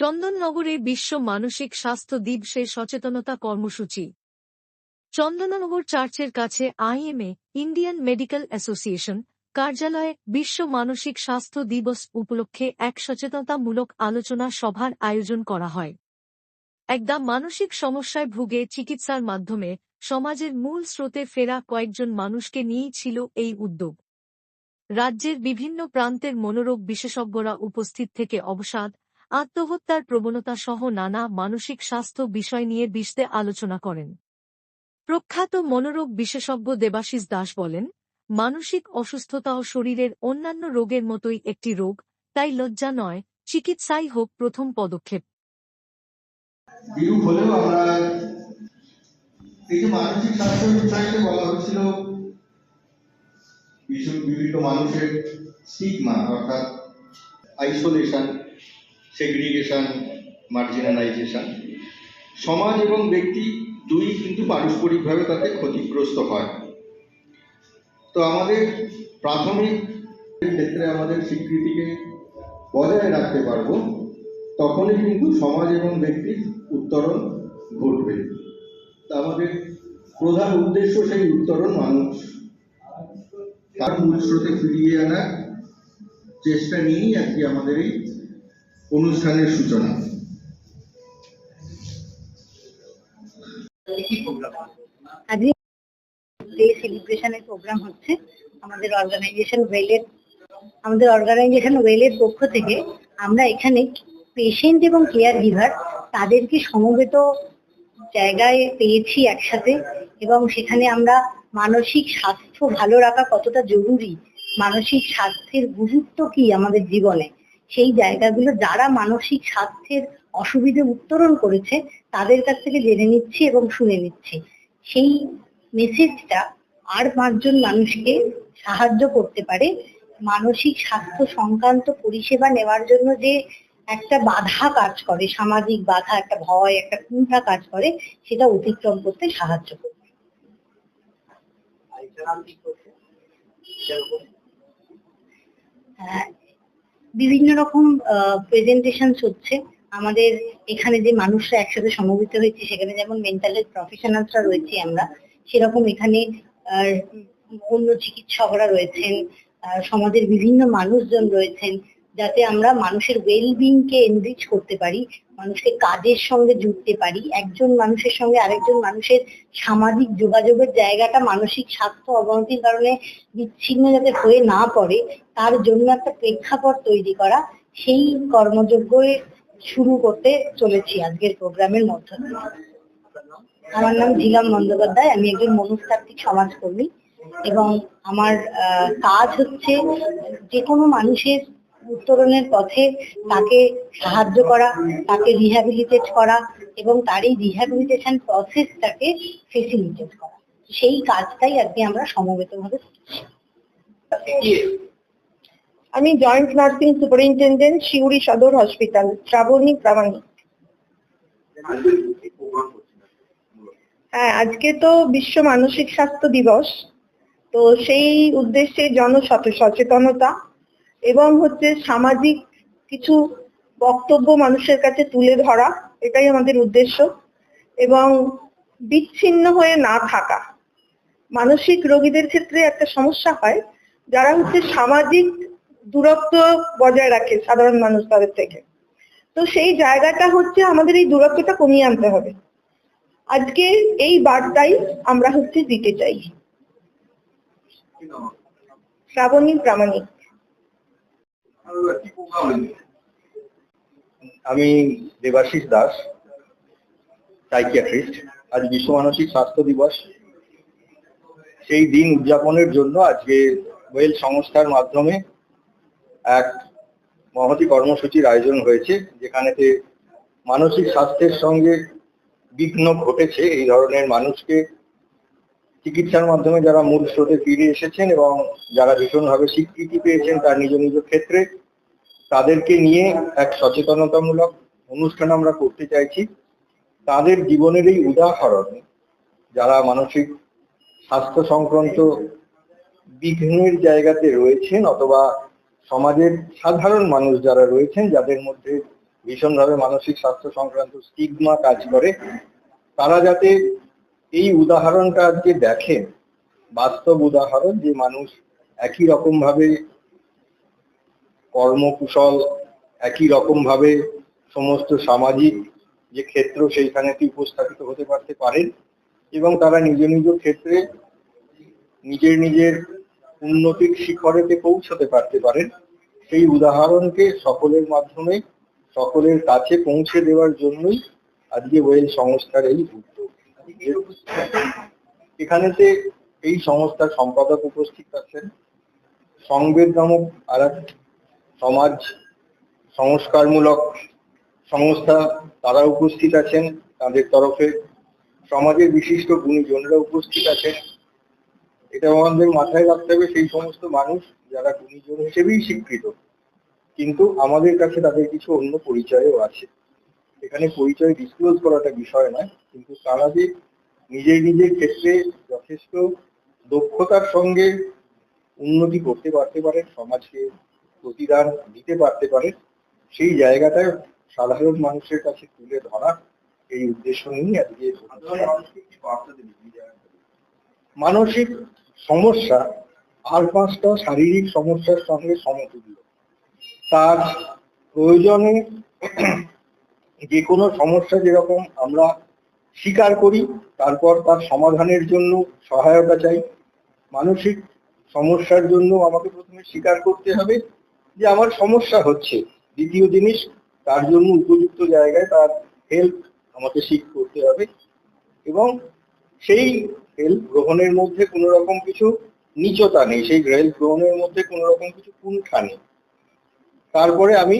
চন্দননগরে বিশ্ব মানসিক স্বাস্থ্য দিবসের সচেতনতা কর্মসূচি। চন্দননগর চার্চের কাছে আইএমএ, ইন্ডিয়ান মেডিকেল অ্যাসোসিয়েশন, কার্যালয়ে বিশ্ব মানসিক স্বাস্থ্য দিবস উপলক্ষে এক সচেতনতামূলক আলোচনা সভার আয়োজন করা হয়। একদা মানসিক সমস্যায় ভুগে চিকিৎসার মাধ্যমে সমাজের মূল স্রোতে ফেরা কয়েকজন মানুষকে নিয়েই ছিল এই উদ্যোগ। রাজ্যের বিভিন্ন প্রান্তের মনোরোগ বিশেষজ্ঞরা উপস্থিত থেকে অবসাদ আত্মহত্যার প্রবণতা সহ নানা মানসিক স্বাস্থ্য বিষয় নিয়ে বিশদে আলোচনা করেন। প্রখ্যাত মনোরোগ বিশেষজ্ঞ দেবাশিস দাস বলেন, মানসিক অসুস্থতাও শরীরের অন্যান্য রোগের মতোই একটি রোগ, তাই লজ্জা নয়, চিকিৎসাই হোক প্রথম পদক্ষেপ। মানসিক বলা বিভিন্ন মানুষের স্টিগমা অর্থাৎ আইসোলেশন সেগ্রিগেশন মার্জিনালাইজেশন সমাজ এবং ব্যক্তি দুই কিন্তু পারস্পরিকভাবে তাতে ক্ষতিগ্রস্ত হয়। তো আমাদের প্রাথমিক ক্ষেত্রে আমাদের স্বীকৃতিকে বজায় রাখতে পারব, তখনই কিন্তু সমাজ এবং ব্যক্তির উত্তরণ ঘটবে। তা আমাদের প্রধান উদ্দেশ্য সেই উত্তরণ মানুষ। তার মূল স্রোতে ফিরিয়ে আনার চেষ্টা নিয়েই আজকে আমাদের এই অনুষ্ঠানের সূচনা। আজকে ডে সেলিব্রেশনের প্রোগ্রাম হচ্ছে আমাদের অর্গানাইজেশন ওয়েলের আমাদের অর্গানাইজেশন ওয়েলের পক্ষ থেকে আমরা এখানে পেশেন্ট এবং কেয়ার গিভার তাদেরকে সমবেত জায়গায় পেয়েছি একসাথে এবং সেখানে আমরা মানসিক স্বাস্থ্য ভালো রাখা কতটা জরুরি মানসিক স্বাস্থ্যের গুরুত্ব কি আমাদের জীবনে? সেই জায়গাগুলো যারা মানসিক স্বাস্থ্যের অসুবিধে উত্তরণ করেছে তাদের কাছ থেকে জেনে নিচ্ছি এবং শুনে নিচ্ছি। সেই মেসেজটা আর পাঁচজন মানুষকে সাহায্য করতে পারে। মানসিক স্বাস্থ্য সংক্রান্ত পরিষেবা নেওয়ার জন্য যে একটা বাধা কাজ করে সামাজিক বাধা একটা ভয় একটা কুণ্ঠা কাজ করে সেটা অতিক্রম করতে সাহায্য করে হ্যাঁ, বিভিন্ন রকম প্রেজেন্টেশন হচ্ছে। আমাদের এখানে যে মানুষরা একসাথে সমবেত হয়েছে, সেখানে যেমন মেন্টাল হেলথ প্রফেশনালসরা রয়েছি আমরা, সেরকম এখানে অন্য চিকিৎসকরা রয়েছেন সমাজের বিভিন্ন মানুষজন রয়েছেন। যাতে আমরা মানুষের ওয়েলবিং কে এনরিচ করতে পারি, মানুষকে কাজের সঙ্গে জুড়তে পারি, একজন মানুষের সঙ্গে আরেকজন মানুষের সামাজিক যোগাযোগের জায়গাটা মানসিক স্বাস্থ্য অবনতির কারণে বিচ্ছিন্ন যাতে হয়ে না পড়ে, তার জন্য একটা প্রেক্ষাপট তৈরি করা, সেই কর্মযজ্ঞ শুরু করতে চলেছি আজকের প্রোগ্রামের মধ্য দিয়ে। আমার নাম ঝিলাম বন্দ্যোপাধ্যায়, আমি একজন মনস্তাত্ত্বিক সমাজকর্মী এবং আমার কাজ হচ্ছে যে কোনো মানুষের উত্তরণের পথে তাকে সাহায্য করা, তাকে রিহ্যাবিলিটেট করা এবং তার এই রিহ্যাবিলিটেশন প্রসেসটাকে ফেসিলিটেট করা। সেই কাজটাই আজকে আমরা সমবেতভাবে করছি। আমি জয়েন্ট নার্সিং সুপারিনটেন্ডেন্ট শিউরি সদর হসপিটাল শ্রাবণী প্রামাণিক। হ্যাঁ আজকে তো বিশ্ব মানসিক স্বাস্থ্য দিবস, তো সেই উদ্দেশ্যে জন সচে- সচেতনতা এবং হচ্ছে সামাজিক কিছু বক্তব্য মানুষের কাছে তুলে ধরা এটাই আমাদের উদ্দেশ্য। এবং বিচ্ছিন্ন হয়ে না থাকা। মানসিক রোগীদের ক্ষেত্রে একটা সমস্যা হয় যারা হচ্ছে সামাজিক দূরত্ব বজায় রাখে সাধারণ মানুষ তাদের থেকে। তো সেই জায়গাটা হচ্ছে আমাদের এই দূরত্বটা কমিয়ে আনতে হবে। আজকে এই বার্তাই আমরা হচ্ছে দিতে চাই। শ্রাবণী প্রামাণিক। আমি দেবাশিস দাস সাইকিয়াট্রিস্ট আজ বিশ্ব মানসিক স্বাস্থ্য দিবস। সেই দিন উদযাপনের জন্য আজকে ওয়েল সংস্থার মাধ্যমে এক মহতি কর্মসূচির আয়োজন হয়েছে, যেখানেতে মানসিক স্বাস্থ্যের সঙ্গে বিঘ্ন ঘটেছে। এই ধরনের মানুষকে চিকিৎসার মাধ্যমে যারা মূল স্রোতে ফিরে এসেছেন এবং যারা ভীষণভাবে স্বীকৃতি পেয়েছেন তার নিজ নিজ ক্ষেত্রে তাদেরকে নিয়ে এক সচেতনতামূলক অনুষ্ঠান আমরা করতে চাইছি। তাদের জীবনের এই উদাহরণ, যারা মানসিক স্বাস্থ্য সংক্রান্ত বিঘ্নের জায়গাতে রয়েছেন অথবা সমাজের সাধারণ মানুষ যারা রয়েছেন, যাদের মধ্যে ভীষণভাবে মানসিক স্বাস্থ্য সংক্রান্ত স্টিগমা কাজ করে, তারা যাতে এই উদাহরণটা আজকে দেখেন। বাস্তব উদাহরণ যে মানুষ একই রকম ভাবে কর্মকুশল একই রকম ভাবে সমস্ত সামাজিক যে ক্ষেত্র সেইখানেতে উপস্থাপিত হতে পারতে পারেন এবং তারা নিজ নিজ ক্ষেত্রে নিজের নিজের উন্নতির শিখরেতে পৌঁছতে পারতে পারেন। সেই উদাহরণকে সকলের মাধ্যমে, সকলের কাছে পৌঁছে দেওয়ার জন্যই আজকে ওয়েল সংস্থার এই এখানেতে এই সংস্থার সম্পাদক উপস্থিত আছেন। সংবেদ নামক আর সমাজ সংস্কারমূলক সংস্থা তারা উপস্থিত আছেন, তাদের তরফে। সমাজের বিশিষ্ট গুণীজনরা উপস্থিত আছেন। এটা আমাদের মাথায় রাখতে হবে, সেই সমস্ত মানুষ যারা গুণীজন হিসেবেই স্বীকৃত। কিন্তু আমাদের কাছে তাদের কিছু অন্য পরিচয়ও আছে। এখানে পরিচয় ডিসক্লোজ করাটা বিষয় নয়, কিন্তু তারা যে নিজের নিজের ক্ষেত্রে যথেষ্ট দক্ষতার সঙ্গে উন্নতি করতে পারতে পারেন সমাজকে। প্রতিদান দিতে পারতে পারে, সেই জায়গাটা সাধারণ মানুষের কাছে তুলে ধরা এই উদ্দেশ্য নিয়ে আজকে। মানসিক সমস্যা, আর পাঁচটা শারীরিক সমস্যার সঙ্গে সমতুল্য তার প্রয়োজনে যে কোনো সমস্যা যেরকম আমরা স্বীকার করি, তারপর তার সমাধানের জন্য সহায়তা চাই মানসিক সমস্যার জন্য আমাকে প্রথমে স্বীকার করতে হবে যে আমার সমস্যা হচ্ছে। দ্বিতীয় জিনিস, তার জন্য উপযুক্ত জায়গায় তার হেল্প আমাকে শিখ করতে হবে এবং সেই হেল্প গ্রহণের মধ্যে কোনো রকম কিছু নিচতা নেই। সেই হেল্প গ্রহণের মধ্যে কোনো রকম কিছু কুণ্ঠা নেই। তারপরে আমি